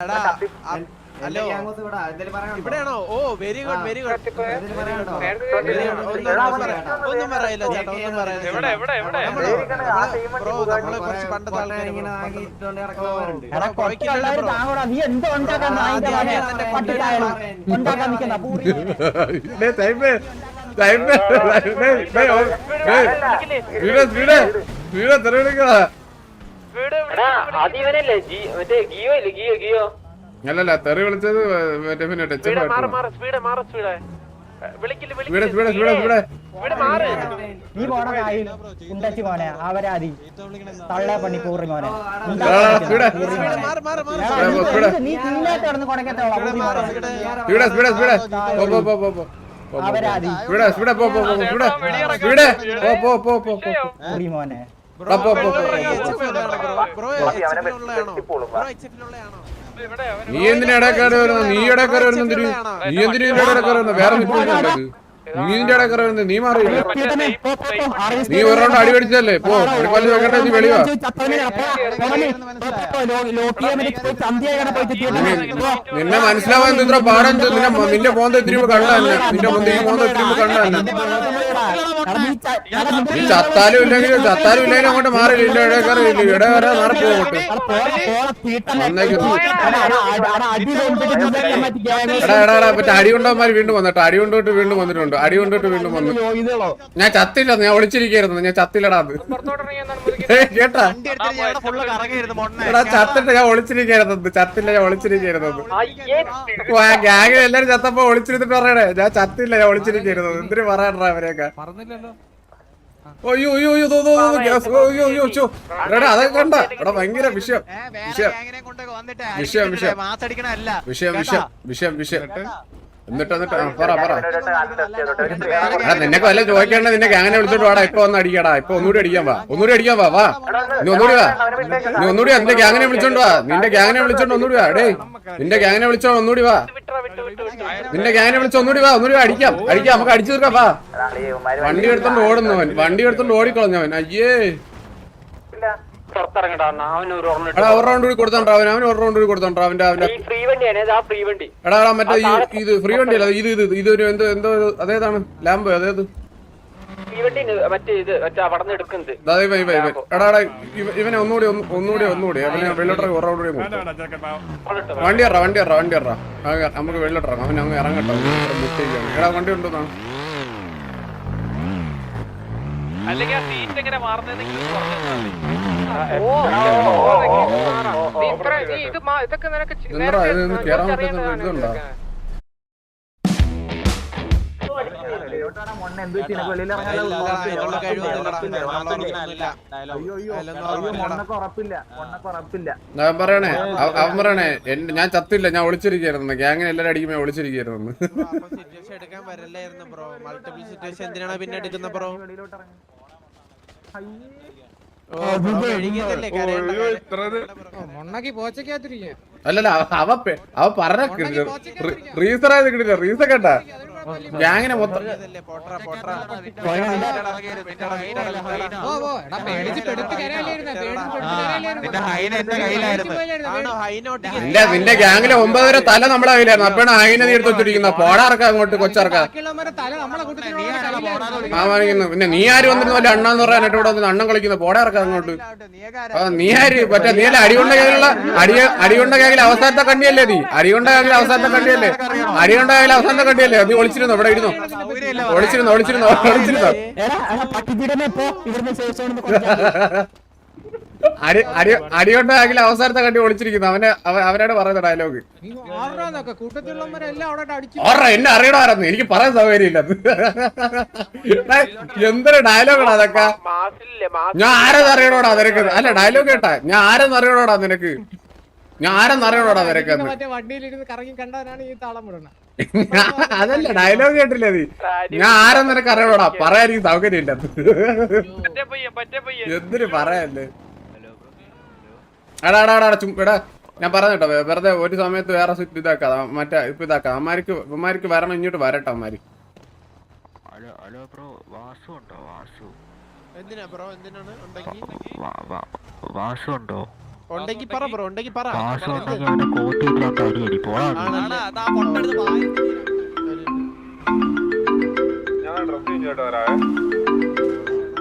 Hello ഇവിടെയാണോ ഓ very good very good ഒന്നും പറയില്ല ചേട്ടാ ഒന്നും പറയില്ല ബ്രോ നമ്മൾ കുറച്ച് പണ്ടത്തെ ആൾക്കാര് വീട് വീട് വീട് തെരഞ്ഞെടുക്കാ അല്ലല്ല തെറി വിളിച്ചത് മറ്റേ പിന്നെ ടച്ച് നീ പോണ ഉണ്ടച്ചി മോനെ അവരാതി തള്ള പണി കൂറി മോനെ നീ തിന്നേ തുടർന്ന് കൊണക്കത്തോളാം അവരാതി മോനെ നീ എന്തിനാ നീ ഇടക്കാരെ നീ എന്തിനാ വേറെ നിൽക്കുന്നുണ്ടോ നീ ഇതിന്റെ ഇടക്കാര് വരുന്നത് നീ മാറിയില്ല നീ ഒരു റൗണ്ട് അടി മേടിച്ചല്ലേ പോ വെക്കട്ടെ നീ വെളിവാ നിന്നെ മനസ്സിലാവാൻ ഇത്ര പാടം നിന്നെ നിന്റെ മോന്ത എത്തിരിമ്പോ കണ്ടല്ല നിന്റെ മുന്തിക്ക് മോന്ത എത്തിരിമ്പോ കണ്ട തന്നെ നീ ചത്താലും ഇല്ലെങ്കിലും ചത്താലും ഇല്ലെങ്കിലും അങ്ങോട്ട് മാറില്ല ഇല്ല ഇടക്കാറ് ഇല്ല ഇവിടെ വരെ മാറിപ്പോ അങ്ങോട്ട് എടാ എടാ എടാ മറ്റേ അടി കൊണ്ടവന്മാര് വീണ്ടും വന്നിട്ട് അടി കൊണ്ടോട്ട് വീണ്ടും വന്നിട്ടുണ്ട് അടി കൊണ്ടിട്ട് വീണ്ടും വന്നു. ഞാൻ ചത്തില്ല ഞാൻ ഒളിച്ചിരിക്കായിരുന്നു. ഞാൻ ചത്തില്ലടാ അത്. കേട്ടാ? എടാ ചത്തിട്ട് ഞാൻ ഒളിച്ചിരിക്കായിരുന്നത് ചത്തില്ല ഞാൻ ഒളിച്ചിരിക്കായിരുന്നത് ഗ്യാങ്ങിൽ എല്ലാരും ചത്തപ്പോ ഒളിച്ചിരുന്നിട്ട് പറയണേ ഞാൻ ചത്തില്ല ഞാൻ ഒളിച്ചിരിക്കായിരുന്നത് എന്തിനു പറയാണ്ടാ അവരെയൊക്കെ? അയ്യോ അയ്യോ അയ്യോ ഗ്യാസ്. ചോ. എടാ അതൊക്കെ കണ്ട. എടാ ഭയങ്കര വിഷയം. വിഷയം. വിഷയം വിഷയം. വിഷയം വിഷയം വിഷയം വിഷയം. എന്നിട്ട് എന്നിട്ട് പറ പറ. എടാ നിന്നെ വല്ല ചോദിക്കണ്ട നിന്നെ അങ്ങനെ വിളിച്ചിട്ട് വാടാ ഇപ്പൊ ഒന്ന് അടിക്കടാ. ഇപ്പൊ ഒന്നുകൂടി അടിക്കാൻ വാ. ഒന്നുകൂടി അടിക്കാൻ വാ വാ. നീ ഒന്നുകൂടി വാ. നീ ഒന്നുകൂടി നിന്റെ ഗ്യാങ്ങിനെ വിളിച്ചോണ്ട് വാ. നിന്റെ ഗ്യാങ്ങിനെ വിളിച്ചോണ്ട് ഒന്നുകൂടി വാ. ഡേ നിന്റെ ഗ്യാങ്ങിനെ വിളിച്ചോ ഒന്നുകൂടി വാ. നിന്റെ ഗ്യാങ്ങിനെ വിളിച്ചോ ഒന്നുകൂടി വാ. ഒന്നുകൂടി അടിക്കാം. അടിക്കാം. നമുക്ക് അടിച്ചു തീർക്കാം വാ. വണ്ടി എടുത്തോണ്ട് ഓടുന്നവൻ. വണ്ടി എടുത്തോണ്ട് ഓടിക്കളഞ്ഞവൻ. അയ്യേ പുറത്തിറങ്ങടാ അണ്ണാ അവന് ഒരു ഓർമ്മ എടാ ഒരു റൗണ്ട് കൂടി കൊടുത്തോണ്ടാ അവൻ അവൻ ഒരു റൗണ്ട് കൂടി കൊടുത്തോണ്ടാ അവന്റെ എടാ എടാ മറ്റേ ഈ ഇത് ഫ്രീ വണ്ടി അല്ല ഇത് ഇത് ഇത് ഒരു എന്തോ എന്തോ ഒരു- അതേതാണ്? ലാംബോ അതേത്? ഫ്രീ വണ്ടി മറ്റേ ഇത് മറ്റേ എടുക്കുന്നത്. ദാ ഇവൻ ഇവൻ ഇവൻ എടാ എടാ ഇവ- ഇവനെ ഒന്നുകൂടി ഒന്ന് ഒന്നുകൂടി ഒന്നുകൂടി. അവനെ വെള്ളോട്ടറ ഒരു റൗണ്ട് കൂടി കൊടുത്തു വണ്ടി ഇറ വണ്ടി ഇറ വണ്ടി ഇറ. നമുക്ക് വെള്ളോട്ടിറങ്ങാം അവൻ അങ്ങ് ഇറങ്ങട്ടോ. എടാ വണ്ടി ഉണ്ടോ അല്ലെങ്കിൽ ആ സീറ്റ് എങ്ങനെ ഇതൊക്കെ നിനക്ക് നാളൊന്നുമില്ല ഞാൻ പറയണേ അവ- അവൻ പറയണേ എന്റെ ഞാൻ ചത്തില്ല ഞാൻ ഒളിച്ചിരിക്കുന്നു ഗ്യാങ്ങിന് എല്ലാരും അടിക്കുമ്പോ ഒളിച്ചിരിക്കുന്നു സിറ്റുവേഷൻ എടുക്കാൻ വരല്ലായിരുന്നു ബ്രോ മൾട്ടിപ്പിൾ സിറ്റുവേഷൻ എന്തിനാണ് പിന്നെ എടുക്കുന്ന ബ്രോ ഓ ബ്രോ മെഴുകിയതല്ലേ കരയണ്ട അല്ലല്ല അവ- അവ പെ- അവ പറഞ്ഞ റീസർ ആയത് കിട്ടില്ല റീസർ കേട്ടാ ഗ്യാങ്ങിനെ മൊത്തം നിന്റെ നിന്റെ ഗ്യാങ്ങിലെ പേരെ തല നമ്മളെ കയ്യിലായിരുന്നു. അപ്പോഴാണ് ഹൈന തീർത്ത് വെച്ചിരിക്കുന്ന പോടാർക്ക അങ്ങോട്ട് വാങ്ങിക്കുന്നു. പിന്നെ നീ ആര് വന്നിരുന്നു? വല്ല അണ്ണാന്ന് പറയാനായിട്ട് ഇവിടെ വന്ന് അണ്ണം കളിക്കുന്ന. പോടാർക്ക അങ്ങോട്ട്? നീ ആര് മറ്റേ നീ അല്ല അടികൊണ്ട കയ്യിലുള്ള അടിയ അടികൊണ്ട കയ്യിൽ അവസാനത്തെ കണ്ടിയല്ലേ നീ? അടികൊണ്ട കയ്യിൽ അവസാനത്തെ കണ്ടിയല്ലേ? അടികൊണ്ട കയ്യിൽ അവസാനത്തെ കണ്ടിയല്ലേ? നീ ഒളിച്ചിരുന്നോ ഇവിടെ ഇരുന്നോ? ഒളിച്ചിരുന്നോ ഒളിച്ചിരുന്നോ ഒളിച്ചിരുന്നോ അടിയോട്ട ഗ്യാങ്ങിലെ അവസാനത്തെ കണ്ടി ഒളിച്ചിരിക്കുന്നു. അവനെ അവ- അവനോട് പറയുന്ന ഡയലോഗ് ഓർഡർ എന്നെ അറിയണമായിരുന്നു. എനിക്ക് പറയാൻ സൗകര്യമില്ല. എന്തൊരു ഡയലോഗാണ് അതൊക്കെ? ഞാൻ ആരെന്ന് അറിയണോടാ നിനക്ക്? അല്ല ഡയലോഗ് കേട്ടാ. ഞാൻ ആരെന്ന് അറിയണോടാ നിനക്ക്? ഞാൻ മറ്റേ വണ്ടിയിലിരുന്ന് കറങ്ങി കണ്ടവനാണ് ഈ താളം വിടണ അതല്ല ഡയലോഗ് കേട്ടില്ലേ നീ? ഞാൻ ആരെന്ന് നിനക്ക് അറിയണോടാ? പറയാൻ എനിക്ക് പറ്റേ പയ്യൻ എന്തിനു പറയല്ലേ? എടാ എടാ എടാ ഞാൻ പറഞ്ഞു കേട്ടോ വെറുതെ ഒരു സമയത്ത് വേറെ സ്വിറ്റ് ഇതാക്കാം മറ്റേ ഇപ്പൊ ഇതാക്കാം അമ്മാർക്ക് അമ്മാർക്ക് വരണം ഇങ്ങോട്ട് വരട്ടെ അമ്മാര് ഹലോ ഹലോ ബ്രോ വാസു ഉണ്ടോ? വാസു. എന്തിനാ ബ്രോ? എന്തിനാണ്? വാ- വാ- വാസു ഉണ്ടോ? ഉണ്ടെങ്കി പറ ബ്രോ ഉണ്ടെങ്കി പറ?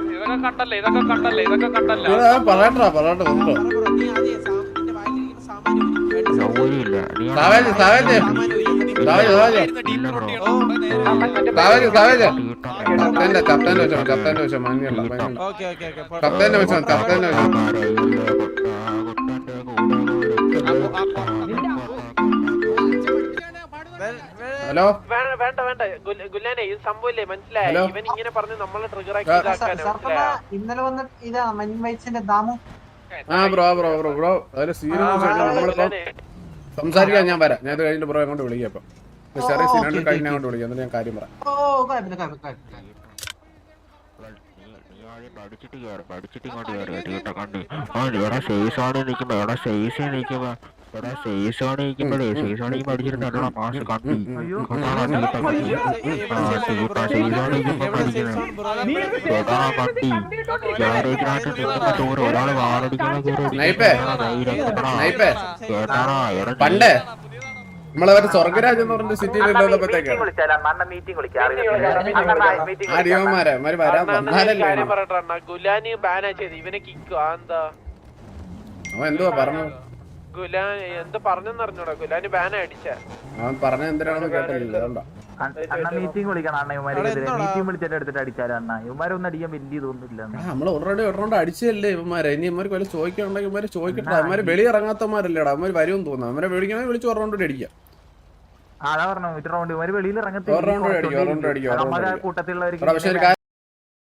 ഇതൊക്കെ കണ്ടല്ലേ ഇതൊക്കെ കണ്ടല്ലേ ഇതൊക്കെ കണ്ടല്ലേ? പറയട്ടാ പറയട്ടെ സാവേജ് സാവേജ്. സാവേജ് സാവേജ് ഇല്ല ബ്രോ. സാവേജ് സാവേജ് തീട്ടം കപ്റ്റന്റെ ഹലോ വേണ്ട വേണ്ട. ഗുല്ലാനെ ഇത് സംഭവില്ലേ മനസ്സിലായോ. ഇവൻ ഇങ്ങനെ പറഞ്ഞ് നമ്മളെ ട്രിഗർ ആക്കി ഇന്നലെ വന്ന ഇതാ മഞ്ഞ് ദാമു. ആ ബ്രോ ബ്രോ ബ്രോ ബ്രോ അതിൽ സീൻ നമ്മളിപ്പോ സംസാരിക്കാൻ ഞാൻ വരാം. ഞാൻ ഇത് കഴിഞ്ഞിട്ട് ബ്രോ അങ്ങോട്ട് വിളിക്കാം ഇപ്പൊ. ചെറിയ സീനായിട്ട് കഴിഞ്ഞ അങ്ങോട്ട് വിളിക്കാം. എന്നിട്ട് ഞാൻ കാര്യം പറയാം. പഠിച്ചിട്ട് കയറി ഇങ്ങോട്ട് കയറി കണ്ട്. ആ ആണ് നിൽക്കുമ്പോ നിൽക്കുമ്പോ ആണ് നിൽക്കുമ്പോഴേ ആണ് മാസ് കണ്ടി ഒരാൾ വാറടിക്കുന്ന. പണ്ടേ നമ്മളെ മറ്റേ സ്വർഗരാജ് എന്ന് പറഞ്ഞ അവന്മാര് വരാൻ വന്നാലല്ലേ ഗുലാനി ബാനാ ചെയ്ത് ഇവനെ കിക്കോ എന്താ? അവൻ എന്തുവാ പറഞ്ഞു ഗുലാൻ എന്ത് പറഞ്ഞെന്ന് അറിഞ്ഞൂടാ? ഗുലാനി ബാന അടിച്ച. അവൻ പറഞ്ഞ എന്തിനാണെന്ന് കേട്ടില്ല അതുകൊണ്ടാ. അണ്ണ മീറ്റിംഗ് വിളിക്കണം അണ്ണ ഇവന്മാരെതിരെ മീറ്റിംഗ് വിളിച്ചിട്ട് എടുത്തിട്ട് അടിച്ചാലോ അണ്ണ. ഇവന്മാരൊന്നും അടിക്കാൻ വലിയ ഇതൊന്നുമില്ല നമ്മൾ ഓൾറെഡി അടിച്ചല്ലേ ഇവന്മാരെ? ഇനി ഇവന്മാർക്ക് വല്ല ചോദിക്കണമെങ്കിൽ ഇവന്മാര് ചോദിക്കട്ടെ അവന്മാര് വെളിയിറങ്ങാത്തമാരല്ലേടാ അവന്മാര് വരും തോന്നുന്നു. അവരെ വിളിക്കണമെങ്കിൽ വിളിച്ച് ഒരു റൗണ്ട് കൂടി അടിക്കാം. അതാ പറഞ്ഞു ഒരു റൗണ്ട് ഇവർ വെളിയിൽ കൂടി കൂട്ടത്തിലുള്ളവർക്ക്